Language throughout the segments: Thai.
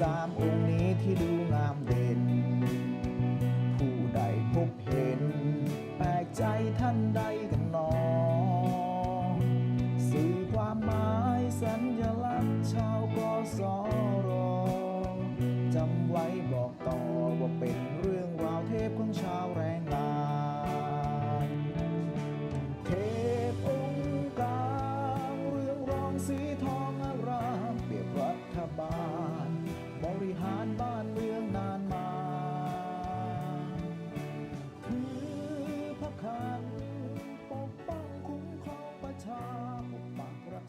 สามองค์นี้ที่ดูงามเด่น ผู้ใดพบเห็น แปลกใจท่านใดกันหนอ สื่อความหมายสัญลักษณ์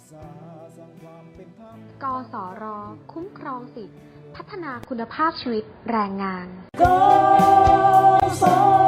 กรักษาสร้างความเป็นธรรมกสร คุ้มครองสิทธิพัฒนาคุณภาพชีวิตแรงงานกสร